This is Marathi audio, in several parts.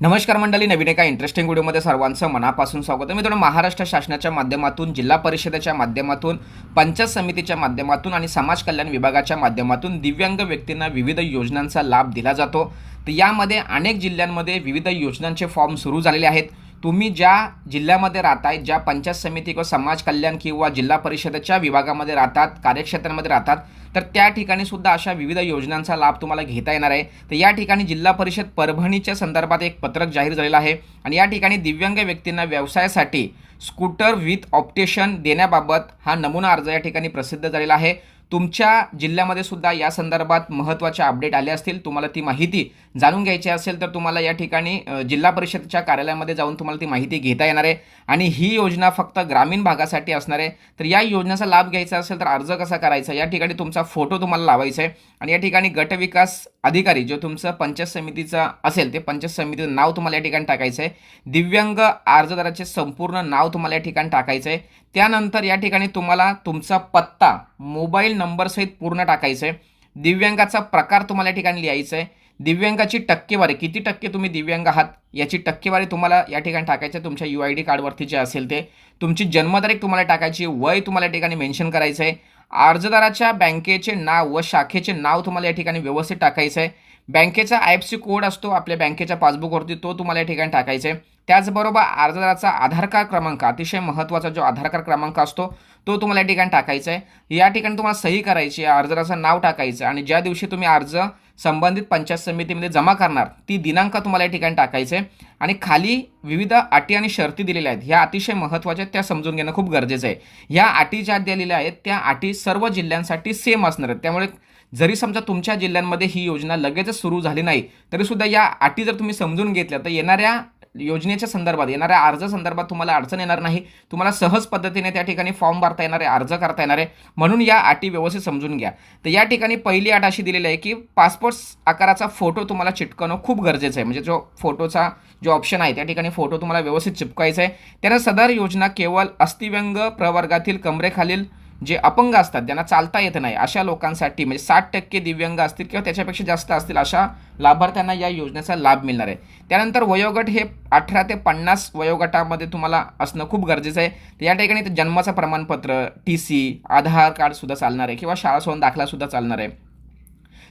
नमस्कार मंडळी नवीन एका इंटरेस्टिंग व्हिडिओमध्ये सर्वांचं मनापासून स्वागत आहे. मित्रांनो महाराष्ट्र शासनाच्या माध्यमातून जिल्हा परिषदेच्या माध्यमातून पंचायत समितीच्या माध्यमातून आणि समाज कल्याण विभागाच्या माध्यमातून दिव्यांग व्यक्तींना विविध योजनांचा लाभ दिला जातो. तर यामध्ये अनेक जिल्ह्यांमध्ये विविध योजनांचे फॉर्म सुरू झालेले आहेत. तुम्ही ज्या जिल्ह्यामध्ये राहताय ज्या पंचायत समिती किंवा समाज कल्याण किंवा जिल्हा परिषदेच्या विभागामध्ये राहतात कार्यक्षेत्रामध्ये राहतात तर त्या ठिकाणी सुद्धा अशा विविध योजनांचा लाभ तुम्हाला घेता येणार आहे. तर या ठिकाणी जिल्हा परिषद परभणीच्या संदर्भात एक पत्रक जाहीर झालेलं आहे आणि या ठिकाणी दिव्यांग व्यक्तींना व्यवसायासाठी स्कूटर विथ ऑप्टेशन देण्याबाबत हा नमुना अर्ज या ठिकाणी प्रसिद्ध झालेला आहे. तुमच्या जिल्ह्यामध्ये सुद्धा या संदर्भात महत्त्वाचे अपडेट आले असतील तुम्हाला ती माहिती जाणून घ्यायची असेल तर तुम्हाला या ठिकाणी जिल्हा परिषदेच्या कार्यालयामध्ये जाऊन तुम्हाला ती माहिती घेता येणार आहे. आणि ही योजना फक्त ग्रामीण भागासाठी असणार आहे. तर या योजनेचा लाभ घ्यायचा असेल तर अर्ज कसा करायचा? या ठिकाणी तुमचा फोटो तुम्हाला लावायचा आहे. आणि या ठिकाणी गटविकास अधिकारी जो तुमचं पंचायत समितीचा असेल ते पंचायत समितीचं नाव तुम्हाला या ठिकाणी टाकायचं आहे. दिव्यांग अर्जदाराचे संपूर्ण नाव तुम्हाला या ठिकाणी टाकायचं आहे. त्यानंतर या ठिकाणी तुम्हाला तुमचा पत्ता मोबाईल नंबरसहित पूर्ण टाकायचं आहे दिव्यांगाचा प्रकार तुम्हाला या ठिकाणी लिहायचा आहे दिव्यांगाची टक्केवारी किती टक्के तुम्ही दिव्यांग आहात याची टक्केवारी तुम्हाला या ठिकाणी टाकायची आहे तुमच्या यू आय डी कार्डवरती जे असेल ते. तुमची जन्मतारीख तुम्हाला टाकायची वय तुम्हाला या ठिकाणी मेन्शन करायचं आहे अर्जदाराच्या बँकेचे नाव व शाखेचे नाव तुम्हाला या ठिकाणी व्यवस्थित टाकायचं आहे बँकेचा आय एफ सी कोड असतो आपल्या बँकेच्या पासबुकवरती तो तुम्हाला या ठिकाणी टाकायचा आहे त्याचबरोबर अर्जदाराचा आधार कार्ड क्रमांक अतिशय महत्त्वाचा जो आधार कार्ड क्रमांक असतो तो तुम्हाला या ठिकाणी टाकायचा आहे या ठिकाणी तुम्हाला सही करायची आहे अर्जदाराचं नाव टाकायचं आणि ज्या दिवशी तुम्ही अर्ज संबंधित पंचायत समितीमध्ये जमा करणार ती दिनांक तुम्हाला या ठिकाणी टाकायचे. आहे आणि खाली विविध अटी आणि शर्ती दिलेल्या आहेत. ह्या अतिशय महत्त्वाच्या आहेत त्या समजून घेणं खूप गरजेचं आहे. ह्या अटी ज्या दिलेल्या आहेत त्या अटी सर्व जिल्ह्यांसाठी सेम असणार आहेत. त्यामुळे जरी समजा तुमच्या जिल्ह्यांमध्ये ही योजना लगेचच सुरू झाली नाही तरीसुद्धा या अटी जर तुम्ही समजून घेतल्या तर येणाऱ्या योजनेच्या संदर्भात येणाऱ्या अर्ज संदर्भात तुम्हाला अडचण येणार नाही. तुम्हाला सहज पद्धतीने त्या ठिकाणी फॉर्म भरता येणार आहे अर्ज करता येणार आहे. म्हणून या अटी व्यवस्थित समजून घ्या. तर या ठिकाणी पहिली अट अशी दिलेली आहे की पासपोर्ट आकाराचा फोटो तुम्हाला चिटकवणं खूप गरजेचं आहे. म्हणजे जो फोटोचा जो ऑप्शन आहे त्या ठिकाणी फोटो तुम्हाला व्यवस्थित चिपकायचा आहे. त्यानं सदर योजना केवळ अस्थिव्यंग प्रवर्गातील कमरेखालील जे अपंग असतात ज्यांना चालता येत नाही अशा लोकांसाठी म्हणजे साठ टक्के दिव्यांग असतील किंवा त्याच्यापेक्षा जास्त असतील अशा लाभार्थ्यांना या योजनेचा लाभ मिळणार आहे. त्यानंतर वयोगट हे अठरा ते पन्नास वयोगटामध्ये तुम्हाला असणं खूप गरजेचं आहे. या ठिकाणी जन्माचं प्रमाणपत्र टी सी आधार कार्डसुद्धा चालणार आहे किंवा शाळा सोडून दाखलासुद्धा चालणार आहे.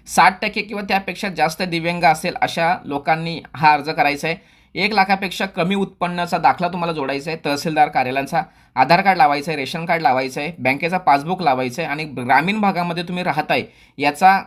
साठ टक्के किंवा त्यापेक्षा जास्त दिव्यांग असेल अशा लोकांनी हा अर्ज करायचा आहे. एक लाखापेक्षा कमी उत्पन्नाचा दाखला तुम्हाला जोडायचा आहे तहसीलदार कार्यालयाचा आधार कार्ड लावायचं आहे रेशन कार्ड लावायचं आहे बँकेचा पासबुक लावायचं आहे आणि ग्रामीण भागामध्ये तुम्ही राहताय याचा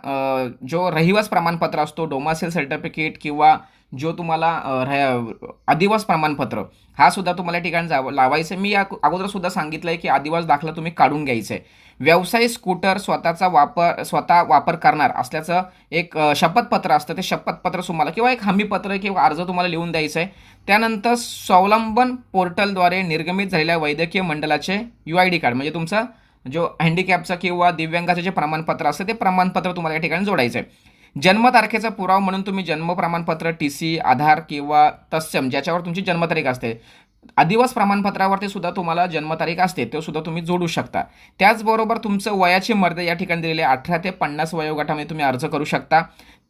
जो रहिवास प्रमाणपत्र असतो डोमासेल सर्टिफिकेट किंवा जो तुम्हाला अ, आदिवास प्रमाणपत्र हा सुद्धा तुम्हाला ठिकाणी जावं लावायचं. आहे मी या अगोदर सुद्धा सांगितलं आहे की आदिवास दाखला तुम्ही काढून घ्यायचा. आहे व्यवसाय स्कूटर स्वतःचा वापर स्वतः वापर करणार असल्याचं एक शपथपत्र असतं. ते शपथपत्र तुम्हाला किंवा एक हमीपत्र किंवा अर्ज तुम्हाला लिहून द्यायचं आहे त्यानंतर स्वावलंबन पोर्टलद्वारे निर्गमित झालेल्या वैद्यकीय मंडळाचे यू आय डी कार्ड म्हणजे तुमचा जो हँडिकॅपचा किंवा दिव्यांगाचं जे प्रमाणपत्र असतं ते प्रमाणपत्र तुम्हाला या ठिकाणी जोडायचं आहे जन्मतारखेचा पुरावा म्हणून तुम्ही जन्म प्रमाणपत्र टी सी आधार किंवा तत्सम ज्याच्यावर तुमची जन्मतारीख असते आदिवास प्रमाणपत्रावरती सुद्धा तुम्हाला जन्मतारीख असते ते सुद्धा तुम्ही जोडू शकता. त्याचबरोबर तुमचं वयाची मर्यादा या ठिकाणी दिलेली आहे अठरा ते पन्नास वयोगटामध्ये तुम्ही अर्ज करू शकता.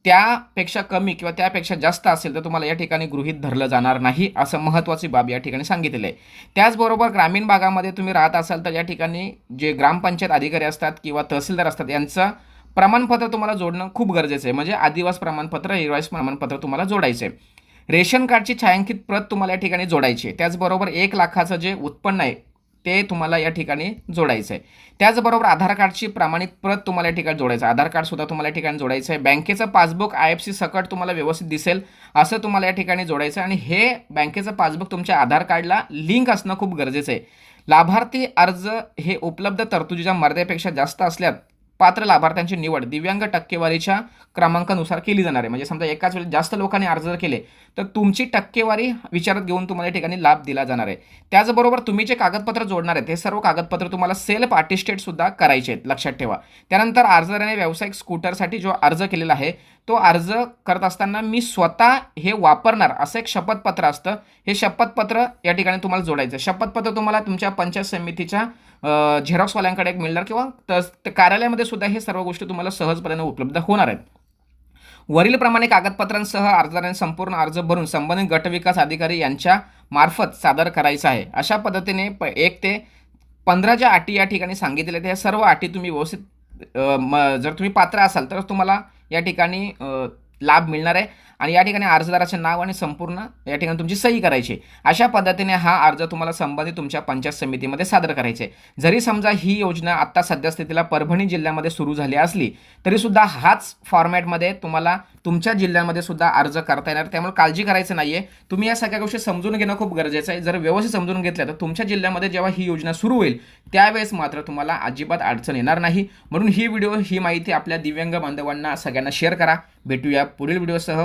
त्यापेक्षा कमी किंवा त्यापेक्षा जास्त असेल तर तुम्हाला या ठिकाणी गृहीत धरलं जाणार नाही असं महत्त्वाची बाब या ठिकाणी सांगितलेलं आहे. त्याचबरोबर ग्रामीण भागामध्ये तुम्ही राहत असाल तर या ठिकाणी जे ग्रामपंचायत अधिकारी असतात किंवा तहसीलदार असतात यांचं प्रमाणपत्र तुम्हाला जोडणं खूप गरजेचं आहे. म्हणजे आदिवास प्रमाणपत्र रहिवास प्रमाणपत्र तुम्हाला जोडायचं आहे. रेशन कार्डची छायांकित प्रत तुम्हाला या ठिकाणी जोडायची आहे. त्याचबरोबर एक लाखाचं जे उत्पन्न आहे ते तुम्हाला या ठिकाणी जोडायचं आहे. त्याचबरोबर आधार कार्डची प्रमाणित प्रत तुम्हाला या ठिकाणी जोडायचं आहे. आधार कार्डसुद्धा तुम्हाला या ठिकाणी जोडायचं आहे. बँकेचं पासबुक आय एफ सी सकट तुम्हाला व्यवस्थित दिसेल असं तुम्हाला या ठिकाणी जोडायचं आहे. आणि हे बँकेचं पासबुक तुमच्या आधार कार्डला लिंक असणं खूप गरजेचं आहे. लाभार्थी अर्ज हे उपलब्ध तरतुदीच्या मर्यादेपेक्षा जास्त असल्यास पात्र लाभार्थ्यांची निवड दिव्यांग टक्केवारीच्या क्रमांकानुसार केली जाणार आहे. म्हणजे समजा एकाच वेळी जास्त लोकांनी अर्ज जर केले तर तुमची टक्केवारी विचारात घेऊन तुम्हाला या ठिकाणी लाभ दिला जाणार आहे. त्याचबरोबर तुम्ही जे कागदपत्र जोडणार आहेत हे सर्व कागदपत्र तुम्हाला सेल्फ अटेस्टेड सुद्धा करायचे आहेत. लक्षात ठेवा. त्यानंतर अर्जदाराने व्यावसायिक स्कूटरसाठी जो अर्ज केलेला आहे तो अर्ज करत असताना मी स्वतः हे वापरणार असं एक शपथपत्र असतं. हे शपथपत्र या ठिकाणी तुम्हाला जोडायचं शपथपत्र तुम्हाला तुमच्या पंचायत समितीच्या झेरॉक्सवाल्यांकडे एक मिळणार किंवा तस- कार्यालयामध्ये सुद्धा हे सर्व गोष्टी तुम्हाला सहजपणे उपलब्ध होणार आहेत. वरीलप्रमाणे कागदपत्रांसह अर्जदाराने संपूर्ण अर्ज भरून संबंधित गटविकास अधिकारी यांच्या मार्फत सादर करायचा आहे. अशा पद्धतीने प एक ते पंधराच्या अटी या ठिकाणी सांगितलेल्या आहेत, त्या सर्व अटी तुम्ही व्यवस्थित म जर तुम्ही पात्र असाल तर तुम्हाला या ठिकाणी लाभ मिळणार आहे. आणि या ठिकाणी अर्जदाराचे नाव आणि संपूर्ण या ठिकाणी तुमची सही करायची आहे. अशा पद्धतीने हा अर्ज तुम्हाला संबंधित तुमच्या पंचायत समितीमध्ये सादर करायचे जरी समजा ही योजना आत्ता सद्यस्थितीला परभणी जिल्ह्यामध्ये सुरू झाली असली तरीसुद्धा हाच फॉर्मॅटमध्ये तुम्हाला तुमच्या जिल्ह्यामध्ये सुद्धा अर्ज करता येणार. त्यामुळे काळजी करायचं नाहीये. तुम्ही या सगळ्या गोष्टी समजून घेणं खूप गरजेचं आहे. जर व्यवस्थित समजून घेतल्या तर तुमच्या जिल्ह्यामध्ये जेव्हा ही योजना सुरू होईल त्यावेळेस मात्र तुम्हाला अजिबात अडचण येणार नाही. म्हणून ही व्हिडिओ ही माहिती आपल्या दिव्यांग बांधवांना सगळ्यांना शेअर करा. भेटूया पुढील व्हिडिओसह.